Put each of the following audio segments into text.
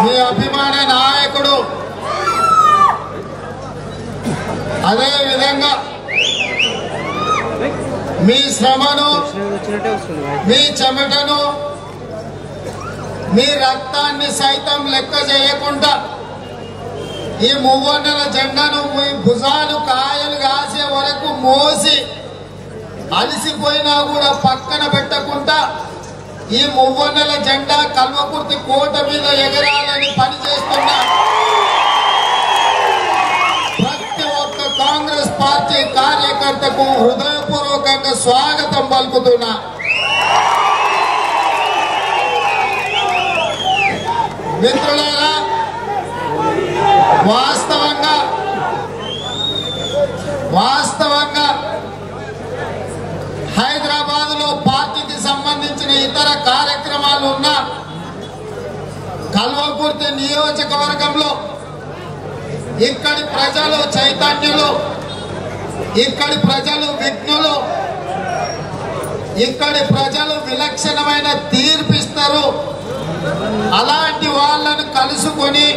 మీ అభిమాన నాయకుడు. అదే విధంగా మీ శ్రమను మీ చెమటను మీ రక్తాన్ని సైతం లెక్క చేయకుండా ఈ మువ్వన్నెల జెండాను మీ భుజాలు కాయలు మోసి అలసిపోయినా కూడా పక్కన పెట్టకుండా ఈ మువ్వన్నెల జెండా కల్వకుర్తి కోట మీద ఎగరాలని పనిచేస్తున్న ప్రతి ఒక్క కాంగ్రెస్ పార్టీ కార్యకర్తకు హృదయపూర్వకంగా స్వాగతం పలుకుతున్నా. మిత్రులారా వాస్తవ వాస్తవంగా హైదరాబాద్లో పార్టీకి సంబంధించిన ఇతర కార్యక్రమాలు ఉన్న కల్వకుర్తి నియోజకవర్గంలో ఇక్కడి ప్రజలు చైతన్యులు ఇక్కడి ప్రజలు విఘ్నులు ఇక్కడి ప్రజలు విలక్షణమైన తీర్పిస్తారు. అలాంటి వాళ్ళను కలుసుకొని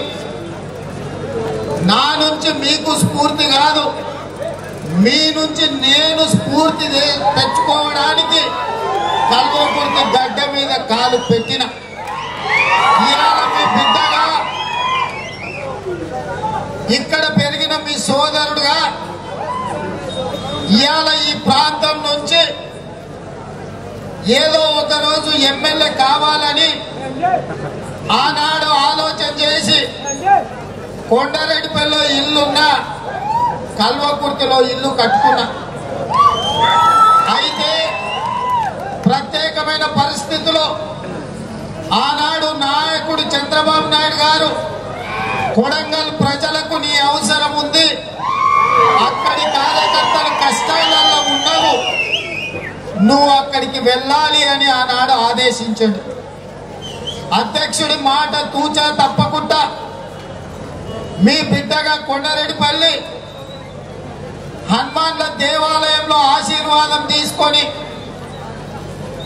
నా నుంచి మీకు స్ఫూర్తి కాదు మీ నుంచి నేను స్ఫూర్తి తెచ్చుకోవడానికి కల్వకుర్తి గడ్డ మీద కాలు పెట్టిన ఇవాళ మీ బిడ్డగా ఇక్కడ పెరిగిన మీ సోదరుడుగా ఇవాళ ఈ ప్రాంతం నుంచి ఏదో ఒక రోజు ఎమ్మెల్యే కావాలని ఆనాడు ఆలోచన చేసి కొండారెడ్డిపల్లిలో ఇల్లున్నా కల్వకుర్తిలో ఇల్లు కట్టుకున్నా. అయితే ప్రత్యేకమైన పరిస్థితిలో ఆనాడు నాయకుడు చంద్రబాబు నాయుడు గారు కొడంగల్ ప్రజలకు నీ అవసరం ఉంది. అక్కడి కార్యకర్తలు కష్టాలలో ఉన్నావు నువ్వు అక్కడికి వెళ్ళాలి అని ఆనాడు ఆదేశించాడు. అధ్యక్షుడి మాట తూచా తప్పకుండా మీ బిడ్డగా కొండరెడ్డిపల్లి హనుమాన్ల దేవాలయంలో ఆశీర్వాదం తీసుకొని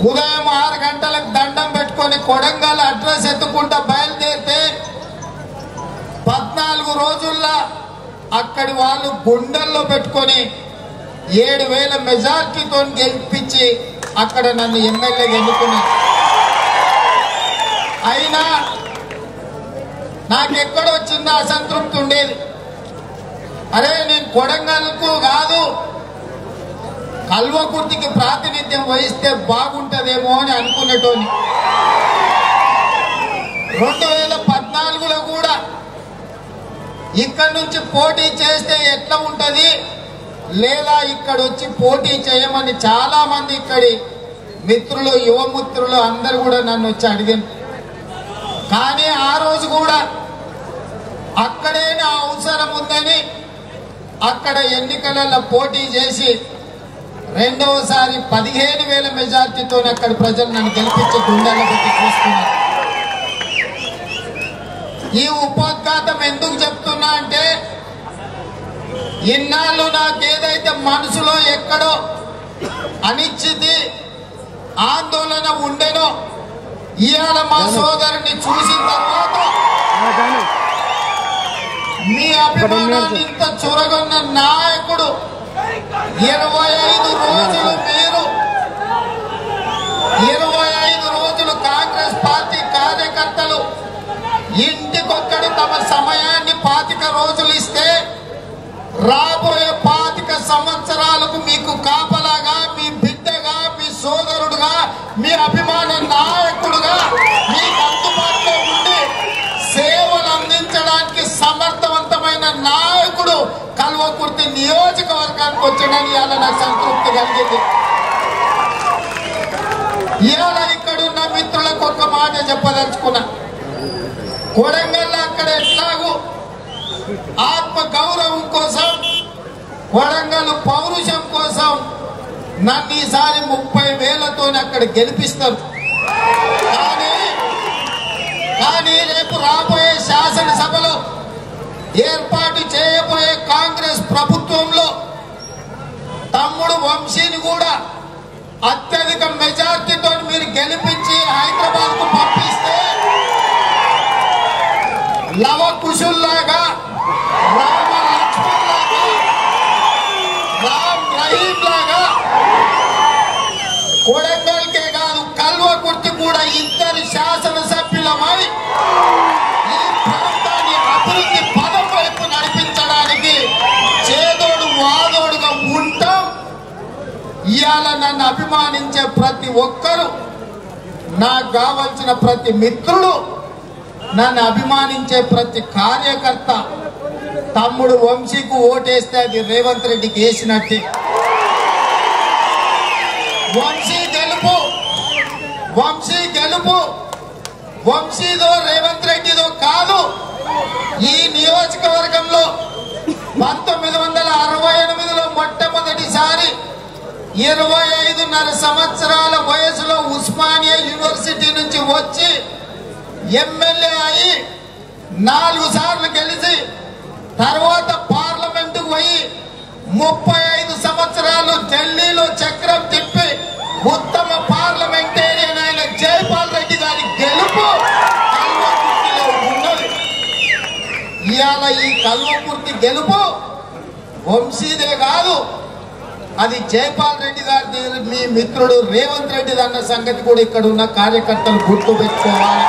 ఉదయం ఆరు గంటలకు దండం పెట్టుకొని కొడంగల్ అడ్రస్ ఎత్తుకుంటా బయలుదేరితే పద్నాలుగు రోజుల్లో అక్కడి వాళ్ళు గుండెల్లో పెట్టుకొని ఏడు వేల మెజార్టీతో గెలిపించి అక్కడ నన్ను ఎమ్మెల్యే ఎన్నుకున్నారు. అయినా నాకెక్కడో చిన్న అసంతృప్తి ఉండేది. అరే నేను కొడంగల్కు కాదు కల్వకుర్తికి ప్రాతినిధ్యం వహిస్తే బాగుంటదేమో అని అనుకునేటోని రెండు వేల పద్నాలుగులో కూడా ఇక్కడ నుంచి పోటీ చేస్తే ఎట్లా ఉంటుంది? లేదా ఇక్కడ వచ్చి పోటీ చేయమని చాలా మంది ఇక్కడి మిత్రులు యువమిత్రులు అందరు కూడా నన్ను వచ్చి అడిగారు కానీ ఆ రోజు కూడా అక్కడే నా అవసరం ఉందని అక్కడ ఎన్నికలలో పోటీ చేసి రెండవసారి పదిహేను వేల మెజార్టీతో అక్కడ ప్రజలు నన్ను గెలిపించి గుండెల పెట్టి చూస్తున్నారు ఈ ఉపోద్ఘాతం ఎందుకు చెప్తున్నా అంటే ఇన్నాళ్ళు నాకేదైతే మనసులో ఎక్కడో అనిశ్చితి ఆందోళన ఉండెనో ఇవాళ మా సోదరుని చూసిన తర్వాత. మీ అభిమానాన్ని ఇంత చురగొన్న నాయకుడు ఇరవై ఐదు రోజులు మీరు ఇరవై ఐదు రోజులు కాంగ్రెస్ పార్టీ కార్యకర్తలు ఇంటికొక్కడి తమ సమయాన్ని పాతిక రోజులు ఇస్తే రా పాతిక సంవత్సరాలకు మీకు కాపలాగా మీ బిడ్డగా మీ సోదరుడుగా మీ అభిమాన నాయకుడుగా మీకు అందుబాటులో ఉండి సేవలు అందించడానికి సమర్థవంతమైన నాయకుడు కల్వకుర్తి నియోజకవర్గానికి వచ్చాడని ఇవాళ నాకు సంతృప్తి కలిగింది. ఇవాళ ఇక్కడ ఉన్న మిత్రులకు ఒక మాట చెప్పదలుచుకున్నా. కొడంగల్ అక్కడ ఎట్లాగూ ఆత్మ గౌరవం కోసం కొడంగల్ పౌరుషం కోసం నన్ను ఈసారి ముప్పై వేలతో అక్కడ గెలిపిస్తారు. కానీ కానీ రేపు రాబోయే శాసనసభలో ఏర్పాటు చేయబోయే కాంగ్రెస్ ప్రభుత్వంలో తమ్ముడు వంశీని కూడా అత్యధిక మెజార్టీతో మీరు గెలిపించి హైదరాబాద్కు పంపిస్తే లవ కుశుల్లాగా రామ లక్ష్మణ్ లాగా రామ్ రహీం లాగా కొడంగల్కే ఇవాళ నన్ను అభిమానించే ప్రతి ఒక్కరు నాకు కావలసిన ప్రతి మిత్రుడు నన్ను అభిమానించే ప్రతి కార్యకర్త తమ్ముడు వంశీకు ఓటేస్తే అది రేవంత్ రెడ్డికి వేసినట్టే. వంశీ గెలుపు వంశీ గెలుపు వంశీదో రేవంత్ రెడ్డిదో కాదు ఈ నియోజకవర్గంలో పంతొమ్మిది వందల అరవై ఎనిమిదిలో మొట్టమొదటిసారి ఇరవై ఐదున్నర సంవత్సరాల వయసులో ఉస్మానియా యూనివర్సిటీ నుంచి వచ్చి ఎమ్మెల్యే అయి నాలుగు సార్లు గెలిచి తర్వాత పార్లమెంటుకు పోయి ముప్పై ఐదు సంవత్సరాలు ఢిల్లీలో చక్రం తిప్పి ఉత్తమ పార్లమెంటేరియన్ అయిన జైపాల్ రెడ్డి గారి గెలుపు కల్వకుర్తిలో ఉన్నది. ఇవాళ ఈ కల్వకుర్తి గెలుపు వంశీదే కాదు అది జైపాల్ రెడ్డి గారి మీ మిత్రుడు రేవంత్ రెడ్డి అన్న సంగతి కూడా ఇక్కడ ఉన్న కార్యకర్తలు గుర్తు పెట్టుకోవాలి.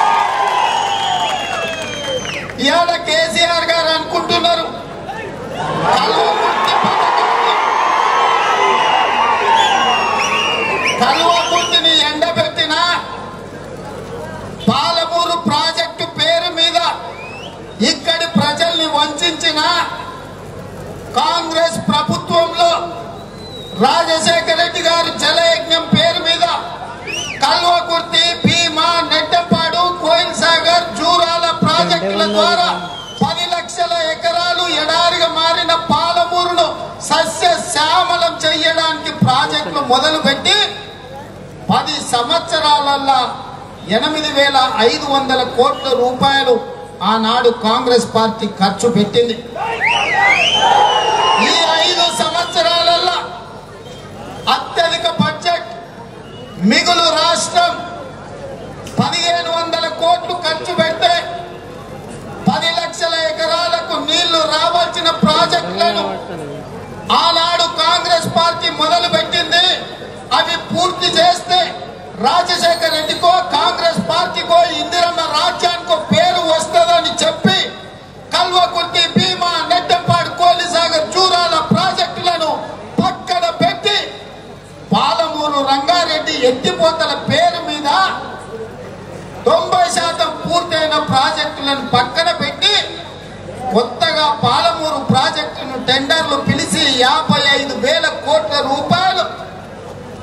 ఇవాళ కేసీఆర్ గారు అనుకుంటున్నారు. కలువ గుర్తిని ఎండబెట్టిన పాలమూరు ప్రాజెక్టు పేరు మీద ఇక్కడి ప్రజల్ని వంచిన కాంగ్రెస్ ప్రభుత్వం రాజశేఖర రెడ్డి గారు జలయజ్ఞం పేరు మీద కల్వకుర్తి భీమా నెట్టంపాడు కోయిల్ సాగర్ జూరాల ప్రాజెక్టుల ద్వారా పది లక్షల ఎకరాలు ఎడారిగా మారిన పాలమూరును సస్య శ్యామలం చేయడానికి ప్రాజెక్టులు మొదలుపెట్టి పది సంవత్సరాలల్లా ఎనిమిది వేల ఐదు వందల కోట్ల రూపాయలు ఆనాడు కాంగ్రెస్ పార్టీ ఖర్చు పెట్టింది. అత్యధిక బడ్జెట్ మిగులు రాష్ట్రం పదిహేను వందల కోట్లు ఖర్చు పెడితే పది లక్షల ఎకరాలకు నీళ్ళు రావాల్సిన ప్రాజెక్టులను ఆనాడు కాంగ్రెస్ పార్టీ మొదలు పెట్టింది అవి పూర్తి చేస్తే రాజశేఖర రెడ్డికో కాంగ్రెస్ పార్టీకో ఇందిరమ్మ రాజ్యానికో పేరు వస్తుందని చెప్పి కల్వకుర్తి భీమా నెట్టంపాడు కోలిసాగర్ జూరాల ప్రాజెక్టులను పక్కన పెట్టి పాలమూరు రంగారెడ్డి ఎత్తిపోతల పేరు మీద తొంభై శాతం పూర్తయిన ప్రాజెక్టులను పక్కన పెట్టి కొత్తగా పాలమూరు ప్రాజెక్టును టెండర్లు పిలిచి యాభై ఐదు వేల కోట్ల రూపాయలు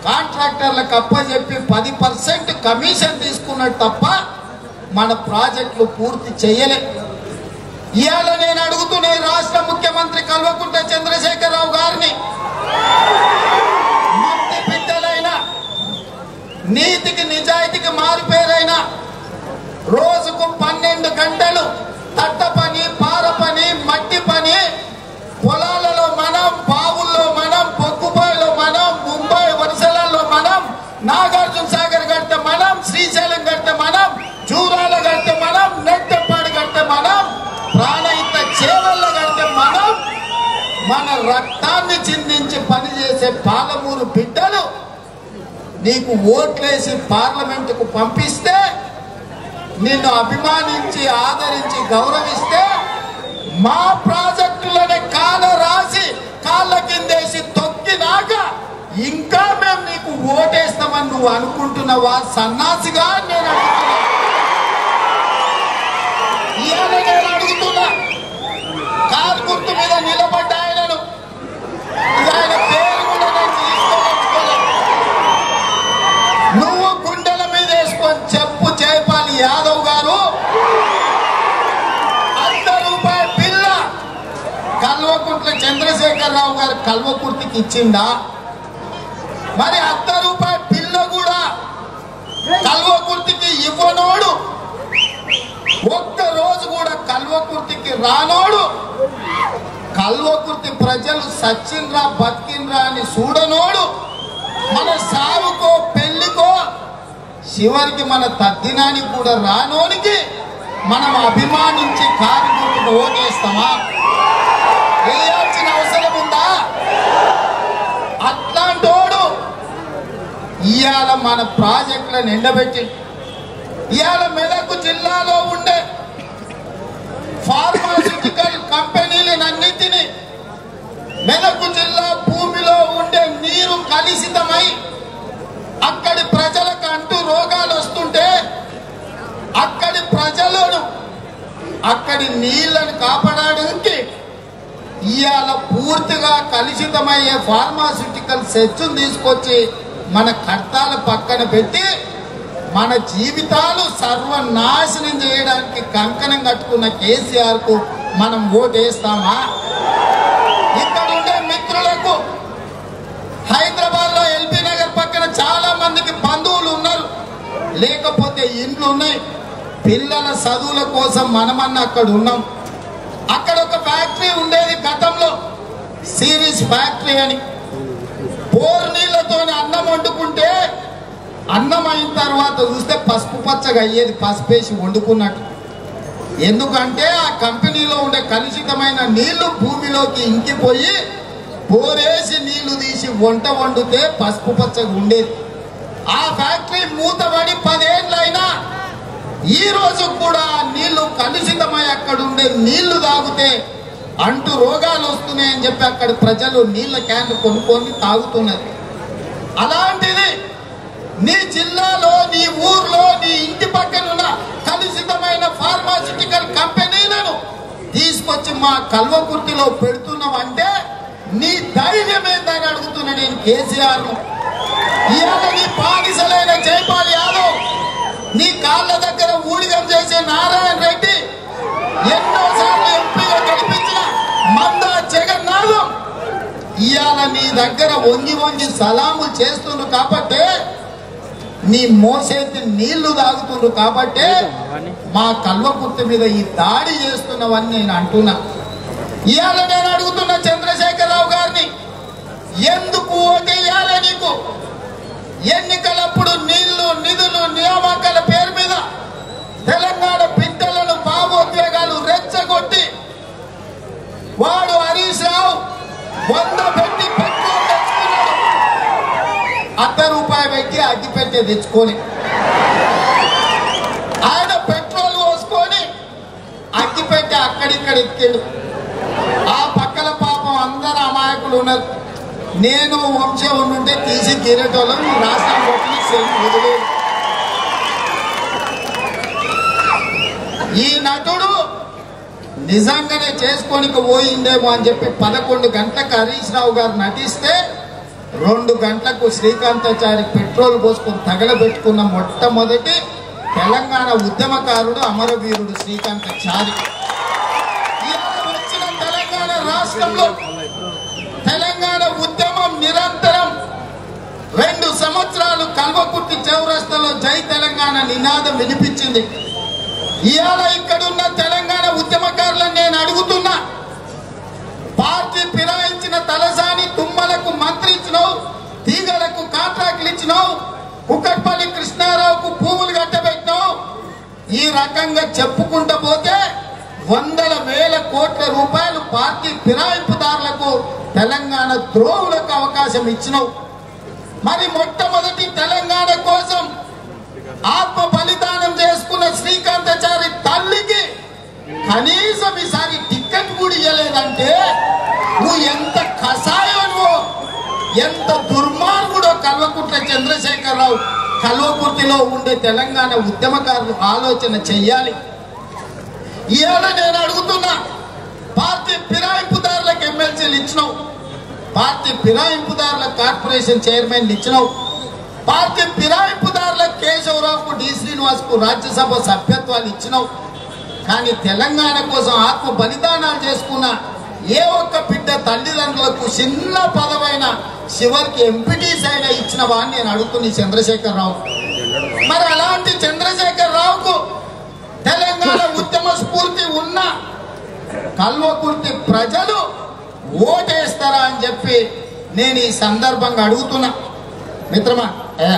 కాంట్రాక్టర్లకు అప్పచెప్పి పది పర్సెంట్ కమిషన్ తీసుకున్నాడు తప్ప మన ప్రాజెక్టులు పూర్తి చేయలే. ఇవాళ నేను అడుగుతున్న రాష్ట్ర ముఖ్యమంత్రి కల్వకుంట్ల చంద్రశేఖరరావు గారిని. నీతికి నిజాయితీకి మారిపేరైన రోజుకు పన్నెండు గంటలు తట్ట పని పార పని మట్టి పని. పొలాలలో మనం బావుల్లో మనం పొక్కుపాయలో మనం ముంబై వరుసలలో మనం నాగార్జున సాగర్ కడితే మనం శ్రీశైలం కడితే మనం జూరాల కడితే మనం నెట్టపాడు కడితే మనం ప్రాణహిత చేవల్ల కడితే మనం మన రక్తాన్ని చిందించి పనిచేసే పాలమూరు బిడ్డలు నీకు ఓట్లేసి పార్లమెంటుకు పంపిస్తే నిన్ను అభిమానించి ఆదరించి గౌరవిస్తే మా ప్రాజెక్టులనే కాల రాసి కాళ్ళ కిందేసి తొక్కినాక ఇంకా మేము నీకు ఓటేస్తామని నువ్వు అనుకుంటున్నావా? సన్నాసిగా నేను అడుగుతున్నా. ఇవాళ నేను అడుగుతున్నా. కారు గుర్తు మీద నిలబడ్డ ఆయనను. కల్వకుర్తికి ఇచ్చిందా మరి అత్త రూపాయి పిల్ల కూడా కల్వకుర్తికి ఇవ్వనోడు. ఒక్క రోజు కూడా కల్వకుర్తికి రానోడు. కల్వకుర్తి ప్రజలు సచ్చిండ్రా బతికిండ్రా అని చూడనోడు. మన సావుకో పెళ్ళికో చివరికి మన తద్దినానికి కూడా రానోనికి మనం అభిమానించి కారు గుర్తుకు ఓటేస్తామా వేయాల్సిన అవసరం ఉందా అట్లాంటోడు ఇవాళ మన ప్రాజెక్టులను ఎండబెట్టి ఇవాళ మెదక్ జిల్లాలో ఉండే ఫార్మాసిటికల్ కంపెనీలన్నింటినీ మెదక్ జిల్లా భూమిలో ఉండే నీరు కలుషితమై అక్కడి ప్రజలకు అంటూ రోగాలు వస్తుంటే అక్కడి ప్రజలను అక్కడి నీళ్ళను కాపాడడానికి ఇవాళ పూర్తిగా కలుషితమయ్యే ఫార్మాసిటికల్ సెచ్చును తీసుకొచ్చి మన కర్తాల పక్కన పెట్టి మన జీవితాలు సర్వనాశనం చేయడానికి కంకణం కట్టుకున్న కేసీఆర్కు మనం ఓటేస్తామా? ఇక్కడ ఉండే మిత్రులకు హైదరాబాద్లో ఎల్బీ నగర్ పక్కన చాలా మందికి బంధువులు ఉన్నారు. లేకపోతే ఇండ్లు ఉన్నాయి. పిల్లల చదువుల కోసం మనమన్న అక్కడ ఉన్నాం. అక్కడ ఒక ఫ్యాక్టరీ ఉండేది గతంలో. సిరీస్ ఫ్యాక్టరీ అని. బోర్ నీళ్ళతో అన్నం వండుకుంటే అన్నం అయిన తర్వాత చూస్తే పసుపు పచ్చగా అయ్యేది పసుపేసి వండుకున్నట్టు. ఎందుకంటే ఆ కంపెనీలో ఉండే కలుషితమైన నీళ్ళు భూమిలోకి ఇంకిపోయి బోరేసి నీళ్ళు తీసి వంట వండితే పసుపు పచ్చగా ఉండేది. ఆ ఫ్యాక్టరీ మూతబడి పదేళ్ళైనా ఈ రోజు కూడా నీళ్ళు కలుషితమై అక్కడ ఉండే నీళ్ళు తాగితే అంటూ రోగాలు వస్తున్నాయని చెప్పి అక్కడ ప్రజలు నీళ్ళ క్యాన్లు కొనుక్కొని తాగుతున్నారు. అలాంటిది నీ జిల్లాలో నీ ఊర్లో నీ ఇంటి పక్కన ఉన్న కలుషితమైన ఫార్మాసిటికల్ కంపెనీలను తీసుకొచ్చి మా కల్వకుర్తిలో పెడుతున్నామంటే నీ ధైర్యం ఏందని అడుగుతున్నా నేను కేసీఆర్ ఇవాళ నీ బానిసలైన జైపాల్ యాదవ్ నీ కాళ్ళ దగ్గర ఊడిగం చేసే నారాయణ రెడ్డి ఎన్నోసార్లు ఇవాళ నీ దగ్గర వంగి వంగి సలాములు చేస్తుండ్రు కాబట్టే నీ మోసేతి నీళ్ళు తాగుతుండ్రు కాబట్టే మా కల్వకుర్తి మీద ఈ దాడి చేస్తున్నవని నేను అంటున్నా. ఇవాళ నేను అడుగుతున్న చంద్రశేఖరరావు గారిని ఎందుకు ఓటేయాలి నీకు? ఎన్నికలప్పుడు నీళ్ళు నిధులు నియామకాల పేరు మీద తెలంగాణ బిడ్డలను భావోద్వేగాలు రెచ్చగొట్టి వాడు హరీష్ రావు వంద పెట్టి పెట్రోల్ తెచ్చుకున్నాడు అర్ధ రూపాయి తెచ్చుకొని ఆయన పెట్రోల్ పోసుకొని అగ్గిపెట్టి అక్కడిక్కడ ఎక్కాడు. ఆ పక్కల పాపం అందరు అమాయకులు ఉన్నారు. నేను వంశం ఉండుంటే తీసి గిరేటోళ్ళం రాష్ట్రం వదిలేదు ఈ నటుడు నిజంగానే చేసుకోనికి పోయిందేమో అని చెప్పి పదకొండు గంటలకు హరీష్ రావు గారు నటిస్తే రెండు గంటలకు శ్రీకాంతాచారి పెట్రోల్ పోసుకొని తగలబెట్టుకున్న మొట్టమొదటి తెలంగాణ ఉద్యమకారుడు అమరవీరుడు శ్రీకాంతాచారి. వచ్చిన తెలంగాణ రాష్ట్రంలో తెలంగాణ ఉద్యమం నిరంతరం రెండు సంవత్సరాలు కల్వకుర్తి చౌరస్తలో జై తెలంగాణ నినాదం వినిపించింది. ఇవాళ ఇక్కడున్న తెలంగాణ ఉద్యమకారులను నేను అడుగుతున్నా పార్టీ ఫిరాయించిన తలసాని ఇచ్చినావు తీగలకు కాంట్రాక్ట్లు ఇచ్చినావు కుక్కట్పల్లి కృష్ణారావుకు భూములు కట్టబెట్టినావు. ఈ రకంగా చెప్పుకుంటూ పోతే వందల వేల కోట్ల రూపాయలు పార్టీ ఫిరాయింపుదారులకు తెలంగాణ ద్రోహులకు అవకాశం ఇచ్చినావు. మరి మొట్టమొదటి తెలంగాణ కోసం ఆత్మ బలిదానం చేసుకున్న శ్రీకాంతచారి తల్లికి కనీసం ఈసారి టిక్కెట్ కూడా ఇవ్వలేదంటే నువ్వు ఎంత కసా ఎంత దుర్మార్గుడో కల్వకుట్ల చంద్రశేఖరరావు కల్వకుర్తిలో ఉండే తెలంగాణ ఉద్యమకారులు ఆలోచన చెయ్యాలి. ఇవాళ నేను అడుగుతున్నా పార్టీ ఫిరాయింపుదారులకు ఎమ్మెల్సీలు ఇచ్చినావు. పార్టీ ఫిరాయింపుదారుల కార్పొరేషన్ చైర్మన్ ఇచ్చినావు. పార్టీ ఫిరాయింపుదారుల కేశవరావుకు డి. శ్రీనివాసుకు రాజ్యసభ సభ్యత్వాలు ఇచ్చినావు. కానీ తెలంగాణ కోసం ఆత్మ బలిదానాలు చేసుకున్న ఏ ఒక్క బిడ్డ తల్లిదండ్రులకు చిన్న పదవైన చివరికి ఎంపీటీస్ అయినా ఇచ్చిన వాడిని నేను అడుగుతున్న ఈ చంద్రశేఖరరావు. మరి అలాంటి చంద్రశేఖరరావుకు తెలంగాణ ఉద్యమ స్ఫూర్తి ఉన్న కల్వకుర్తి ప్రజలు ఓటేస్తారా అని చెప్పి నేను ఈ సందర్భంగా అడుగుతున్నా. మిత్రమా ఏ,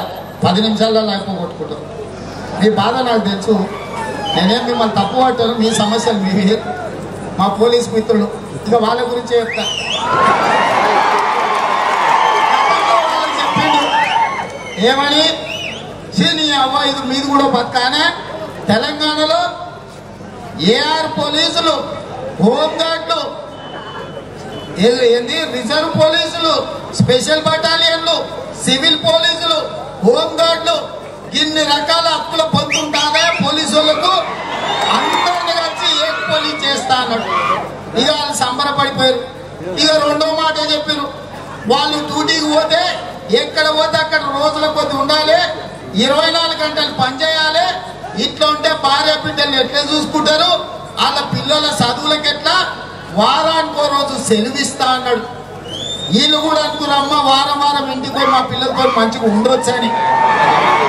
పది నిమిషాల్లో అయిపోగొట్టుకుంటాం. మీ బాధ నాకు తెలుసు. నేనేం మిమ్మల్ని తప్పు పట్టాను మీ సమస్యలు మీరు మా పోలీస్ మిత్రులు. ఇక వాళ్ళ గురించే చెప్తా. చెప్పిండు ఏమని? "ఛీ, నీ అవ్వ ఇది మీది కూడా బతకానే తెలంగాణలో ఏఆర్ పోలీసులు హోంగార్డులు ఏంది? రిజర్వ్ పోలీసులు స్పెషల్ బటాలియన్లు సివిల్ పోలీసులు హోంగార్డులు ఇన్ని రకాల హక్కులు పొందుతుంటారే పోలీసులకు? అందరూ పోలీస్ చేస్తా అన్నాడు. ఇక వాళ్ళు సంబరపడిపోయారు. ఇక రెండో మాట చెప్పారు? వాళ్ళు డ్యూటీకి పోతే ఎక్కడ పోతే అక్కడ రోజుల కొద్ది ఉండాలి. ఇరవై నాలుగు గంటలు పనిచేయాలి ఇట్లా ఉంటే భార్య బిడ్డలు ఎట్లా చూసుకుంటారు? వాళ్ళ పిల్లల చదువులకు ఎట్లా? వారానికో రోజు సెలవిస్తా అన్నాడు. వీళ్ళు కూడా అనుకున్నారు అమ్మ వారం వారం ఇంటికి పోయి మా పిల్లలతో మంచిగా ఉండొచ్చని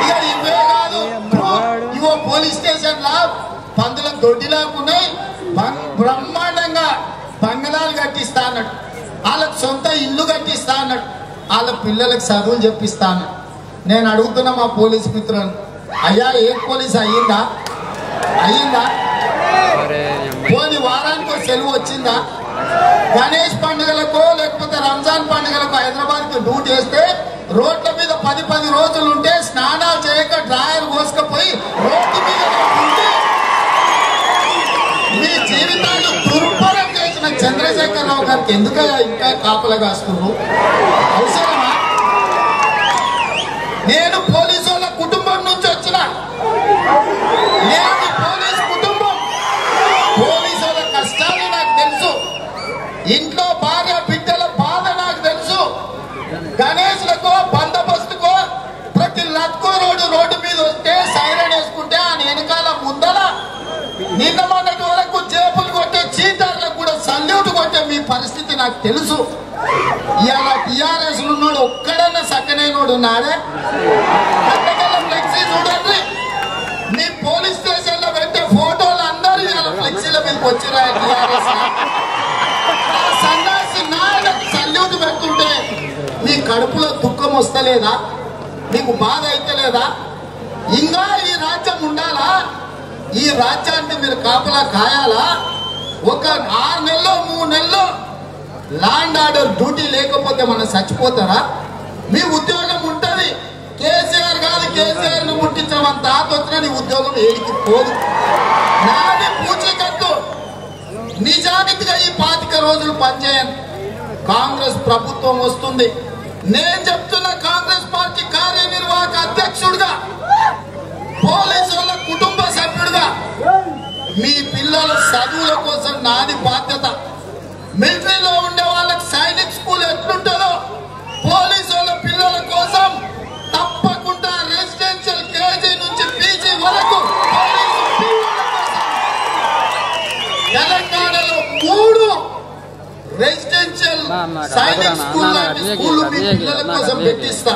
ఇక ఇవే కాదు. ఇవో పోలీస్ స్టేషన్ లా పందులకు దొడ్డి లేకున్నాయి బం- బ్రహ్మాండంగా బంగళాలు కట్టిస్తా అన్నాడు. వాళ్ళకి సొంత ఇల్లు కట్టిస్తా అన్నాడు. వాళ్ళ పిల్లలకు చదువులు చెప్పిస్తా అన్నాడు. నేను అడుగుతున్నా మా పోలీస్ మిత్రులను అయ్యా ఏ పోలీస్ అయ్యిందా? అయ్యిందా? పోని వారానికి ఒక సెలవు వచ్చిందా? గణేష్ పండుగలకు లేకపోతే రంజాన్ పండుగలకు హైదరాబాద్కి డ్యూటీ వేస్తే రోడ్ల మీద పది పది రోజులు ఉంటే స్నానాలు చేయక డ్రాయర్ కోసుకపోయి రోడ్డు చంద్రశేఖరరావు గారికి ఎందుకయ్యా ఇంకా కాపలా కాస్తున్నారు అవసరమా? నేను పోలీసు వాళ్ళ కుటుంబం నుంచి వచ్చిన నేను పోలీస్ కుటుంబం పోలీసుల కష్టాలు నాకు తెలుసు ఇంట్లో భార్య బిడ్డల బాధ నాకు తెలుసు గణేష్లకో బందోబస్తుకో ప్రతి లత్కో రోడ్డు రోడ్డు మీద వస్తే సైరన్ వేసుకుంటే ఆ వెనకాల ముందల నిన్న మొన్నటి వరకు జేబులు కొట్టే చీటర్లకు కూడా సల్యూట్ కొట్టే మీ పరిస్థితి నాకు తెలుసు. ఇవాళ టిఆర్ఎస్ ఉన్నాడు ఒక్కడన్నా సక్కనైనోడు ఉన్నాడే? పట్టగల ఫ్లెక్సీ చూడండి. మీ పోలీస్ స్టేషన్లో పెట్టే ఫోటోలు అందరూ ఇవాళ ఫ్లెక్సీల మీదకి వచ్చిరా టిఆర్ఎస్ సన్నాసి నాయనకు సల్యూట్ పెడుతుంటే మీ కడుపులో దుఃఖం వస్తలేదా? మీకు బాధ అయితలేదా ఇంకా ఈ రాజ్యం ఉండాలా? ఈ రాజ్యాన్ని మీరు కాపలా కాయాలా? ఒక ఆరు నెలలో మూడు నెలలు ల్యాండ్ ఆర్డర్ డ్యూటీ లేకపోతే మనం చచ్చిపోతారా? మీ ఉద్యోగం ఉంటుంది. కేసీఆర్ కాదు కేసీఆర్ను ముట్టించడం తాత వచ్చినా నీ ఉద్యోగం ఏడికి పోదు. నాది పూచీకత్తు. నిజానికిగా ఈ పాతిక రోజులు పనిచేయను. కాంగ్రెస్ ప్రభుత్వం వస్తుంది. నేను చెప్తున్న కాంగ్రెస్ పార్టీ కార్యనిర్వాహక అధ్యక్షుడిగా పోలీసు వాళ్ళ కుటుంబ సభ్యుడిగా మీ పిల్లల చదువుల కోసం నాది బాధ్యత. మిలిటరీలో ఉండే వాళ్ళకి సైనిక్ స్కూల్ ఎట్లుంటుందో పోలీసు వాళ్ళ పిల్లల కోసం తప్పకుండా రెసిడెన్షియల్ కేజీ నుంచి పీజీ వరకు తెలంగాణలో మూడు రెసిడెన్షియల్ సైనిక్ స్కూల్ కోసం. పెట్టిస్తా.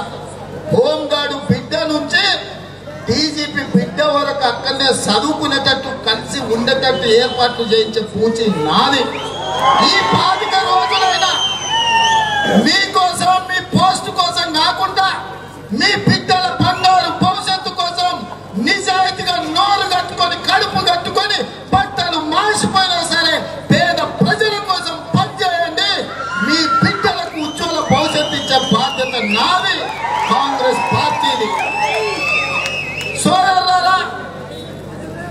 నుంచి డీజీపీ బిడ్డ వరకు అక్కడనే చదువుకునేటట్టు కలిసి ఉండేటట్టు ఏర్పాట్లు చేయించే పూచి నాది. ఈ పాతిక రోజులైన మీకోసం మీ పోస్ట్ కోసం కాకుండా మీ బిడ్డల బంగారు భవిష్యత్తు కోసం నిజాయితీగా నోరు కట్టుకొని కడుపు కట్టుకొని బట్టలు మాసిపోయినా సరే పేద ప్రజల కోసం పనిచేయండి మీ బిడ్డలకు ఉజ్వల భవిష్యత్తు ఇచ్చే బాధ్యత నాది. కాంగ్రెస్ పార్టీది.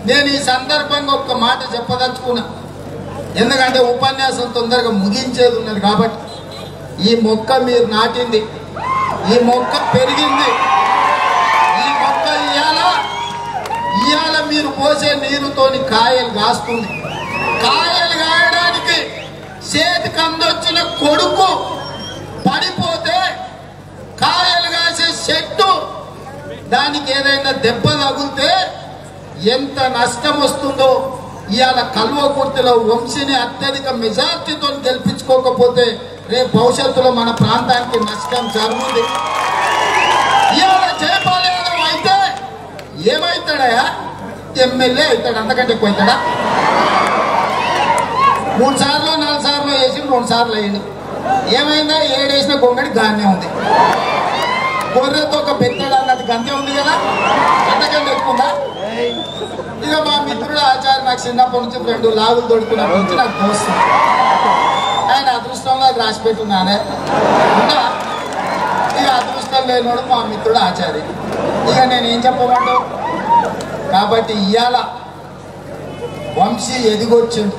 నేను ఈ సందర్భంగా ఒక్క మాట చెప్పదలుచుకున్నా. ఎందుకంటే ఉపన్యాసం తొందరగా ముగించేది ఉన్నది కాబట్టి. ఈ మొక్క మీరు నాటింది. ఈ మొక్క పెరిగింది. ఈ మొక్క ఇవాళ ఇవాళ మీరు పోసే నీరుతోని కాయలు కాస్తుంది కాయలు కాయడానికి చేతి కందొచ్చిన కొడుకు పడిపోతే కాయలు కాసే చెట్టు దానికి ఏదైనా దెబ్బ తగిలితే ఎంత నష్టం వస్తుందో ఇవాళ కల్వకుర్తిలో వంశీని అత్యధిక మెజార్టీతో గెలిపించుకోకపోతే రేపు భవిష్యత్తులో మన ప్రాంతానికి నష్టం జరుగుతుంది ఇవాళ జయపాల్ యాదవ్ అయితే ఏమవుతాడయా ఎమ్మెల్యే అవుతాడు అంతకంటే ఎక్కువ అవుతాడా? మూడు సార్లు నాలుగు సార్లు వేసి రెండు సార్లు వేయండి. ఏమైందా? ఏడేసిన గొంగడి గానే ఉంది. గొర్రెతో ఒక బెత్తడు అన్నది గంతే ఉంది కదా? అంతకంటే ఎక్కువ ఉందా? ఇక మా మిత్రుడు ఆచార్య నాకు చిన్నప్పటి నుంచి ఫ్రెండ్ లాగులు దొడుకున్నప్పటి నుంచి నాకు దోస్తు. ఆయన అదృష్టంలో అది రాసి పెట్టున్నానే. ఇంకా ఇక అదృష్టం లేనోడు మా మిత్రుడు ఆచార్య. ఇక నేను ఏం చెప్పమంటు కాబట్టి ఇవాళ వంశీ ఎదిగొచ్చిండు.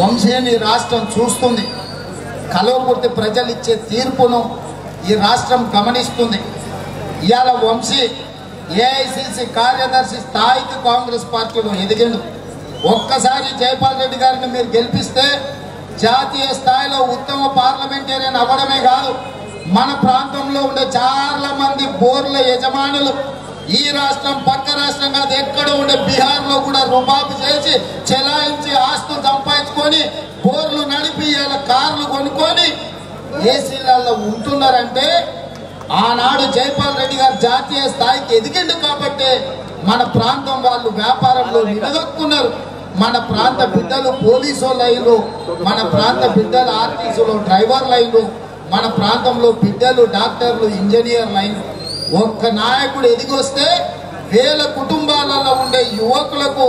వంశీని రాష్ట్రం చూస్తుంది. కలవకుర్తి ప్రజలు ఇచ్చే తీర్పును ఈ రాష్ట్రం గమనిస్తుంది. ఇవాళ వంశీ ఏఐసిసి కార్యదర్శి స్థాయికి కాంగ్రెస్ పార్టీలో ఎదిగిండు. ఒక్కసారి జైపాల్ రెడ్డి గారిని మీరు గెలిపిస్తే జాతీయ స్థాయిలో ఉత్తమ పార్లమెంటేరియన్ అవ్వడమే కాదు మన ప్రాంతంలో ఉండే చాలా మంది బోర్ల యజమానులు ఈ రాష్ట్రం పక్క రాష్ట్రం కాదు ఎక్కడ ఉండే బీహార్లో కూడా రుబాబు చేసి చెలాయించి ఆస్తులు సంపాదించుకొని బోర్లు నడిపి కార్లు కొనుక్కొని ఏసీలలో ఉంటున్నారంటే ఆనాడు జైపాల్ రెడ్డి గారు జాతీయ స్థాయికి ఎదిగిండు కాబట్టి మన ప్రాంతం వాళ్ళు వ్యాపారంలో నిలదొక్కున్నారు. మన ప్రాంత బిడ్డలు పోలీసు లైన్లు మన ప్రాంత బిడ్డలు ఆర్టీసీలో డ్రైవర్ లైన్లు మన ప్రాంతంలో బిడ్డలు డాక్టర్లు ఇంజనీర్ లైన్ ఒక్క నాయకుడు ఎదిగొస్తే వేల కుటుంబాలలో ఉండే యువకులకు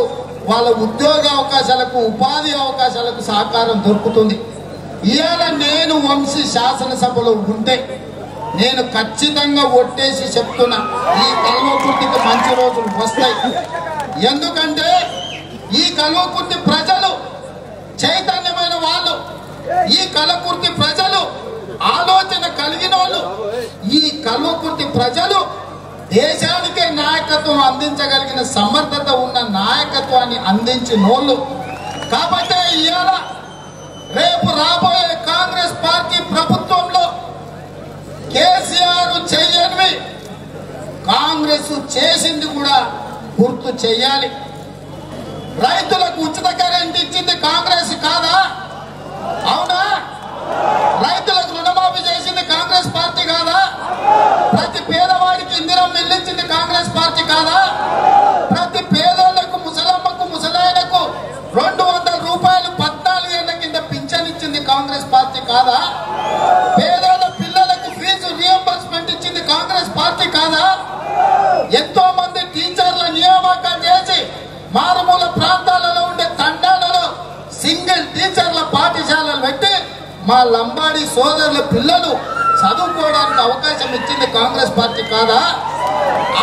వాళ్ళ ఉద్యోగ అవకాశాలకు ఉపాధి అవకాశాలకు సహకారం దొరుకుతుంది. ఇవాళ నేను వంశీ శాసనసభలో ఉంటే నేను ఖచ్చితంగా ఒట్టేసి చెప్తున్నా ఈ కల్వకుర్తికి మంచి రోజులు వస్తాయి. ఎందుకంటే ఈ కల్వకుర్తి ప్రజలు చైతన్యమైన వాళ్ళు. ఈ కలకుర్తి ప్రజలు ఆలోచన కలిగిన వాళ్ళు. ఈ కల్వకుర్తి ప్రజలు దేశానికే నాయకత్వం అందించగలిగిన సమర్థత ఉన్న నాయకత్వాన్ని అందించిన వాళ్ళు కాబట్టి ఇవాళ రేపు రాబోయే కాంగ్రెస్ పార్టీ ప్రభుత్వంలో కేసీఆర్ చేయనివి కాంగ్రెస్ చేసింది కూడా గుర్తు చెయ్యాలి. రైతులకు ఉచిత కరెంట్ ఇచ్చింది కాంగ్రెస్ కాదా? అవునా? రైతులకు రుణమాఫీ చేసింది కాంగ్రెస్ పార్టీ కాదా? ప్రతి పేదవాడికి ఇందిరం మిల్లించింది కాంగ్రెస్ పార్టీ కాదా ప్రతి పేదోళ్ళకు ముసలమ్మకు ముసలాయనకు రెండు వందల రూపాయలు పద్నాలుగు ఏళ్ళ కింద పింఛన్ ఇచ్చింది కాంగ్రెస్ పార్టీ కాదా పేదోళ్ళ పిల్లలకు ఫీజు రియంబర్స్మెంట్ ఇచ్చింది కాంగ్రెస్ పార్టీ కాదా ఎంతో మంది టీచర్ల నియామకం చేసి మారుమూల ప్రాంతాలలో ఉండే తండాలలో సింగిల్ టీచర్ల పాఠశాలలు పెట్టి మా లంబాడి సోదరుల పిల్లలు చదువుకోవడానికి అవకాశం ఇచ్చింది కాంగ్రెస్ పార్టీ కాదా?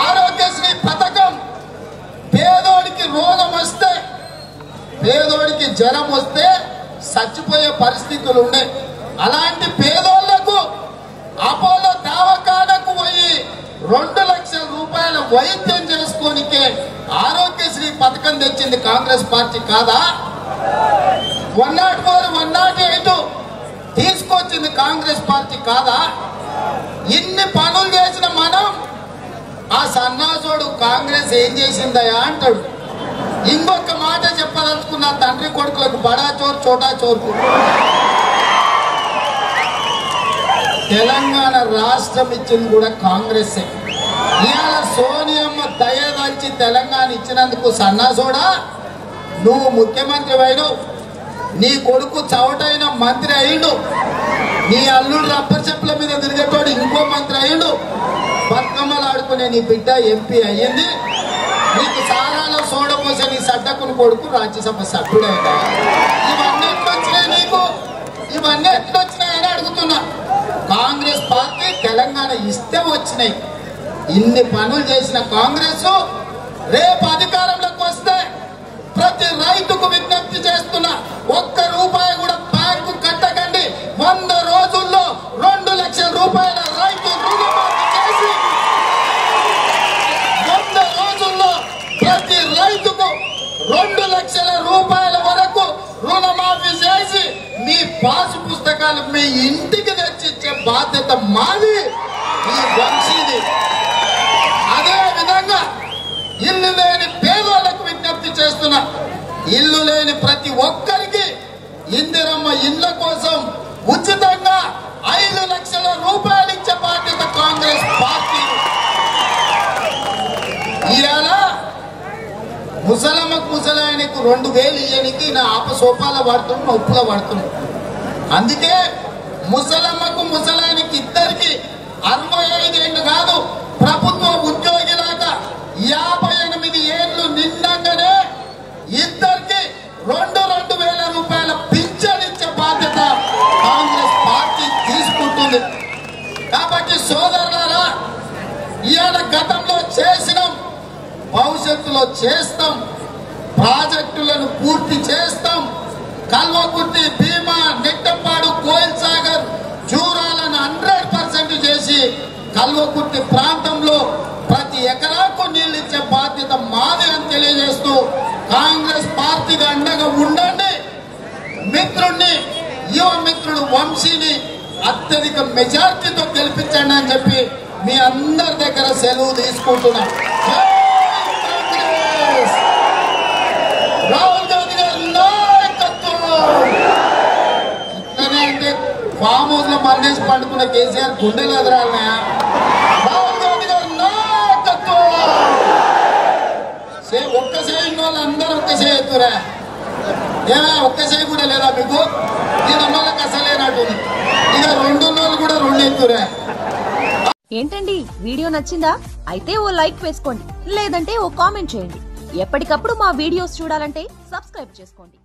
ఆరోగ్యశ్రీ పథకం పేదోడికి రోగం వస్తే పేదోడికి జ్వరం వస్తే చచ్చిపోయే పరిస్థితులు ఉండే. అలాంటి పేదోళ్ళకు అపోలో దావకాడకు పోయి రెండు లక్షల రూపాయల వైద్యం చేసుకోనికే ఆరోగ్యశ్రీ పథకం తెచ్చింది కాంగ్రెస్ పార్టీ కాదా? One nought four one nought eight తీసుకొచ్చింది కాంగ్రెస్ పార్టీ కాదా? ఇన్ని పనులు చేసిన మనం ఆ సన్నాసుడు కాంగ్రెస్ ఏం చేసిందయా అంటాడు. ఇంకొక మాట చెప్పదలుచుకున్న తండ్రి కొడుకులకు బడా చోరు చోటా చోరు తెలంగాణ రాష్ట్రం ఇచ్చింది కూడా కాంగ్రెస్ ఇవాళ సోనియమ్మ దయదలిచి తెలంగాణ ఇచ్చినందుకు సన్నాసోడా నువ్వు ముఖ్యమంత్రి అయిడు నీ కొడుకు చవటైన మంత్రి అయ్యుడు. నీ అల్లుడు రబ్బర్ చెప్పుల మీద తిరిగేటోడు ఇంకో మంత్రి అయ్యుడు. బతుకమ్మలు ఆడుకునే నీ బిడ్డ ఎంపీ అయ్యింది. నీకు సారాలో సోడపోసే నీ సడ్డకుని కొడుకు రాజ్యసభ సభ్యుడైందా ఇవన్నీ ఎట్లొచ్చినాయి నీకు? ఇవన్నీ ఎట్లొచ్చినాయని అడుగుతున్నా. కాంగ్రెస్ పార్టీ తెలంగాణ ఇస్తే వచ్చినాయి. ఇన్ని పనులు చేసిన కాంగ్రెస్ రేపు అధికారం ప్రతి రైతుకు విజ్ఞప్తి చేస్తున్నా ఒక్క రూపాయి కూడా బ్యాంకు కట్టకండి. వంద రోజుల్లో రెండు లక్షల రూపాయల రైతు రుణమాఫీ చేసి వంద రోజుల్లో ప్రతి రైతుకు రెండు లక్షల రూపాయల వరకు రుణమాఫీ చేసి మీ పాసు పుస్తకాలు మీ ఇంటికి తెచ్చిచ్చే బాధ్యత మాది ఈ వంశీది. అదే విధంగా ఇల్లు లేని పేదోళ్ళకు విజ్ఞప్తి చేస్తున్నా ఇల్లు లేని ప్రతి ఒక్కరికి ఇందిరమ్మ ఇళ్ళ కోసం ఉచితంగా ఐదు లక్షల రూపాయలు ఇచ్చే బాధ్యత కాంగ్రెస్ పార్టీ. ఇవాళ ముసలమ్మకు ముసలాయనకు రెండు వేలు ఇయ్యనికి నా ఆప సోపాల పడుతుంది నొప్పుల పడుతుంది అందుకే ముసలమ్మకు ముసలానికి ఇద్దరికి అరవై ఐదేళ్ళు కాదు ప్రభుత్వ ఉద్యోగిలాగా యాభై ఎనిమిది ఏళ్ళు నిండంగానే ఇద్దరు రెండు రెండు వేల రూపాయల పింఛన్ ఇచ్చే బాధ్యత కాంగ్రెస్ పార్టీ తీసుకుంటుంది. కాబట్టి సోదరులారా ఇవాళ గతంలో చేసినాం భవిష్యత్తులో చేస్తాం ప్రాజెక్టులను పూర్తి చేస్తాం. కల్వకుర్తి భీమా నెట్టంపాడు కోయిల్ సాగర్ జూరాలను హండ్రెడ్ పర్సెంట్ చేసి కల్వకుర్తి ప్రాంతంలో ప్రతి ఎకరాకు నీళ్ళు ఇచ్చే బాధ్యత మాది అని తెలియజేస్తూ కాంగ్రెస్ పూర్తిగా అండగా ఉండండి. మిత్రుణ్ణి యువ మిత్రుడు వంశీని అత్యధిక మెజార్టీతో గెలిపించండి అని చెప్పి మీ అందరి దగ్గర సెలవు తీసుకుంటున్నా. రాహుల్ గాంధీ గారి నాయకత్వం. ఇట్లనే అంటే ఫామ్ హౌస్లో మరణేసి పండుకున్న కేసీఆర్ గుండెలు ఎదురాలన్నాయా రాహుల్ గాంధీ గారి నాయకత్వం సే ఒక్క చేయిన వాళ్ళు అందరూ ఒక్క చేయొత్తురా ఏమే ఒక్క చేయి కూడా లేదా మీకు? నేను ఉన్న వాళ్ళకి అసలేనట్టు ఇక రెండు వాళ్ళు కూడా రెండు ఎత్తురా. ఏంటండి వీడియో నచ్చిందా? అయితే ఓ లైక్ వేసుకోండి లేదంటే ఓ కామెంట్ చేయండి. ఎప్పటికప్పుడు మా వీడియోస్ చూడాలంటే సబ్స్క్రైబ్ చేసుకోండి.